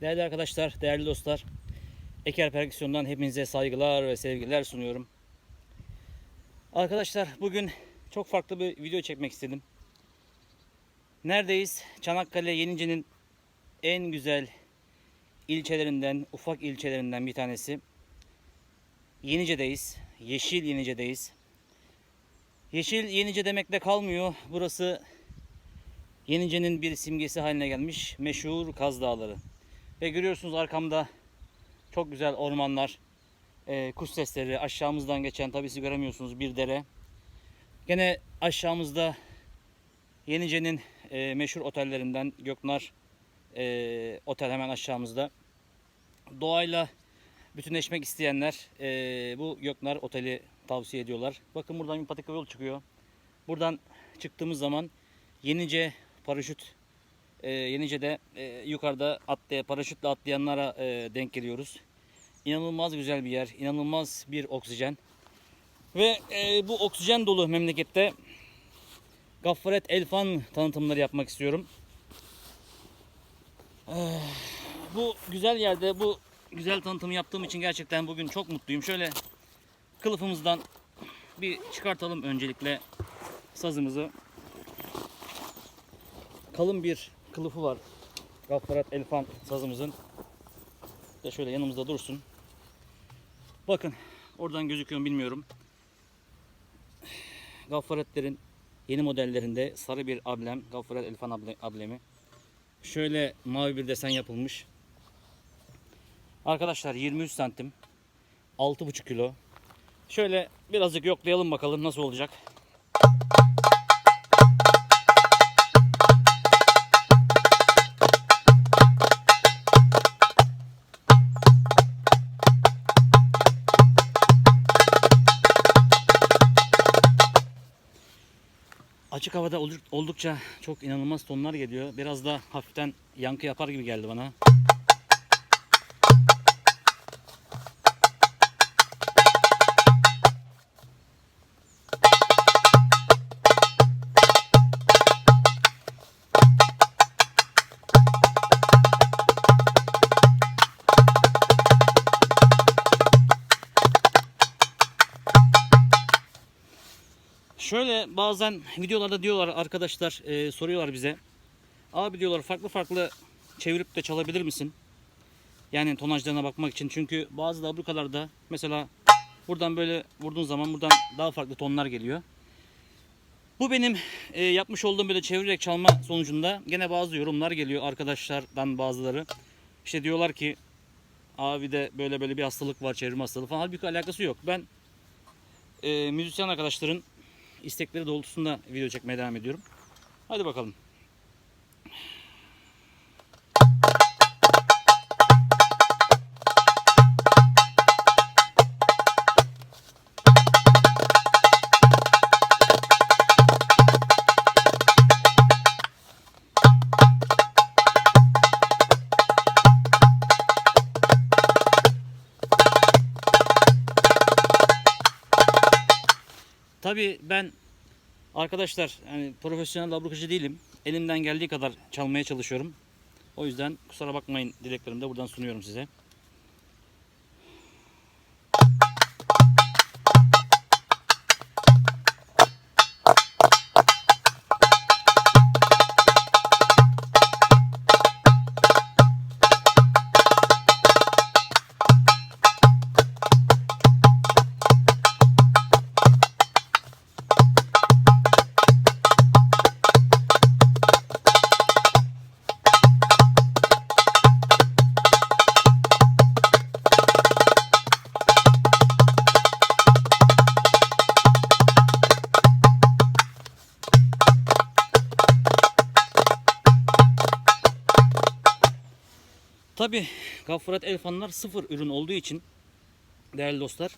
Değerli arkadaşlar, değerli dostlar. Eker Perküsyon'dan hepinize saygılar ve sevgiler sunuyorum. Arkadaşlar bugün çok farklı bir video çekmek istedim. Neredeyiz? Çanakkale Yenice'nin en güzel ilçelerinden, ufak ilçelerinden bir tanesi. Yenice'deyiz. Yeşil Yenice'deyiz. Yeşil Yenice demekle kalmıyor. Burası Yenice'nin bir simgesi haline gelmiş meşhur Kaz Dağları. Ve görüyorsunuz arkamda çok güzel ormanlar, e, kuş sesleri, aşağımızdan geçen tabii siz göremiyorsunuz bir dere. Gene aşağımızda Yenice'nin e, meşhur otellerinden Göknar e, otel hemen aşağımızda. Doğayla bütünleşmek isteyenler e, bu Göknar oteli tavsiye ediyorlar. Bakın buradan bir patika yol çıkıyor. Buradan çıktığımız zaman Yenice paraşüt e, Yenice'de e, yukarıda atlaya, paraşütle atlayanlara e, denk geliyoruz. İnanılmaz güzel bir yer, inanılmaz bir oksijen. Ve e, bu oksijen dolu memlekette Gaffaret Elfan tanıtımları yapmak istiyorum. Eh, bu güzel yerde bu güzel tanıtımı yaptığım için gerçekten bugün çok mutluyum. Şöyle kılıfımızdan bir çıkartalım öncelikle sazımızı. Kalın bir kılıfı var. Gaffaret Elfan sazımızın. De şöyle yanımızda dursun. Bakın oradan gözüküyor bilmiyorum. Gaffaretlerin yeni modellerinde sarı bir ablem. Gaffaret Elfan able- ablemi. Şöyle mavi bir desen yapılmış. Arkadaşlar 23 santim. 6,5 kilo. Şöyle birazcık yoklayalım bakalım nasıl olacak. Açık havada olduk- oldukça çok inanılmaz tonlar geliyor. Biraz da hafiften yankı yapar gibi geldi bana. Şöyle bazen videolarda diyorlar arkadaşlar e, soruyorlar bize. Abi diyorlar farklı farklı çevirip de çalabilir misin? Yani tonajlarına bakmak için. Çünkü bazı dabrukalarda mesela buradan böyle vurduğun zaman buradan daha farklı tonlar geliyor. Bu benim e, yapmış olduğum böyle çevirerek çalma sonucunda gene bazı yorumlar geliyor arkadaşlardan bazıları. İşte diyorlar ki abi de böyle böyle bir hastalık var çevirme hastalığı falan. Halbuki alakası yok. Ben e, müzisyen arkadaşların istekleri doğrultusunda video çekmeye devam ediyorum. Hadi bakalım. Tabii ben arkadaşlar yani profesyonel abrukacı değilim. Elimden geldiği kadar çalmaya çalışıyorum. O yüzden kusura bakmayın dileklerimi de buradan sunuyorum size. Tabi Gaffaret Elfanlar sıfır ürün olduğu için değerli dostlar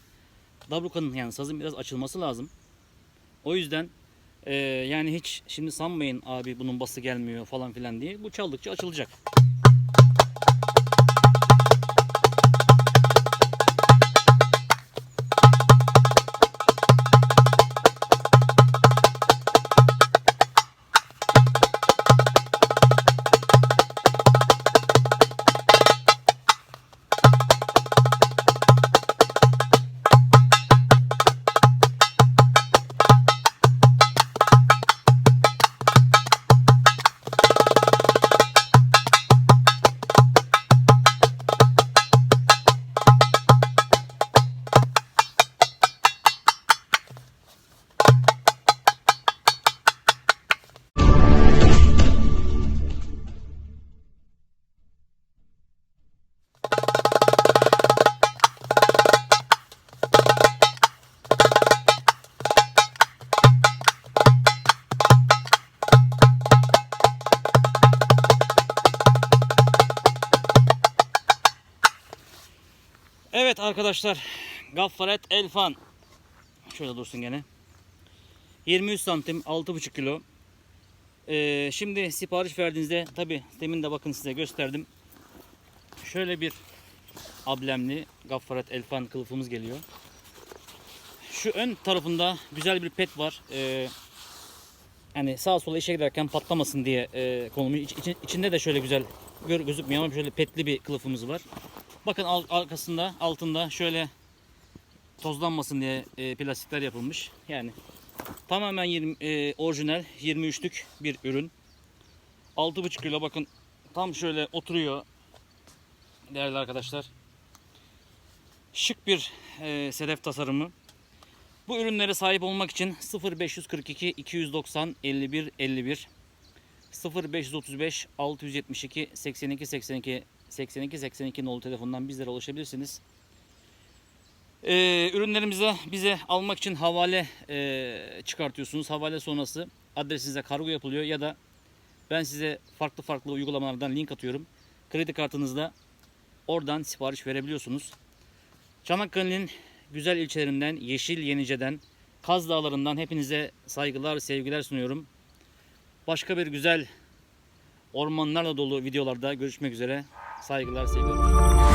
Dabruka'nın yani sazın biraz açılması lazım. O yüzden e, yani hiç şimdi sanmayın abi bunun bası gelmiyor falan filan diye. Bu çaldıkça açılacak. Arkadaşlar. Gaffaret Elfan. Şöyle dursun gene. 23 santim 6,5 kilo. Ee, şimdi sipariş verdiğinizde tabi demin de bakın size gösterdim. Şöyle bir ablemli Gaffaret Elfan kılıfımız geliyor. Şu ön tarafında güzel bir pet var. Ee, yani sağa sola işe giderken patlamasın diye e, konulmuş. İç- içi- içinde de şöyle güzel gör, gözükmüyor ama şöyle petli bir kılıfımız var. Bakın arkasında altında şöyle tozlanmasın diye e, plastikler yapılmış. Yani tamamen 20, e, orijinal 23'lük bir ürün. 6,5 kilo bakın tam şöyle oturuyor değerli arkadaşlar. Şık bir e, sedef tasarımı. Bu ürünlere sahip olmak için 0542 290 51 51 0535 672 82 82 82 82 nolu telefondan bizlere ulaşabilirsiniz. Ee, ürünlerimize bize almak için havale e, çıkartıyorsunuz. Havale sonrası adresinize kargo yapılıyor ya da ben size farklı farklı uygulamalardan link atıyorum. Kredi kartınızda oradan sipariş verebiliyorsunuz. Çanakkale'nin güzel ilçelerinden, Yeşil Yenice'den, Kaz Dağları'ndan hepinize saygılar, sevgiler sunuyorum. Başka bir güzel ormanlarla dolu videolarda görüşmek üzere. Saygılar, sevgiler.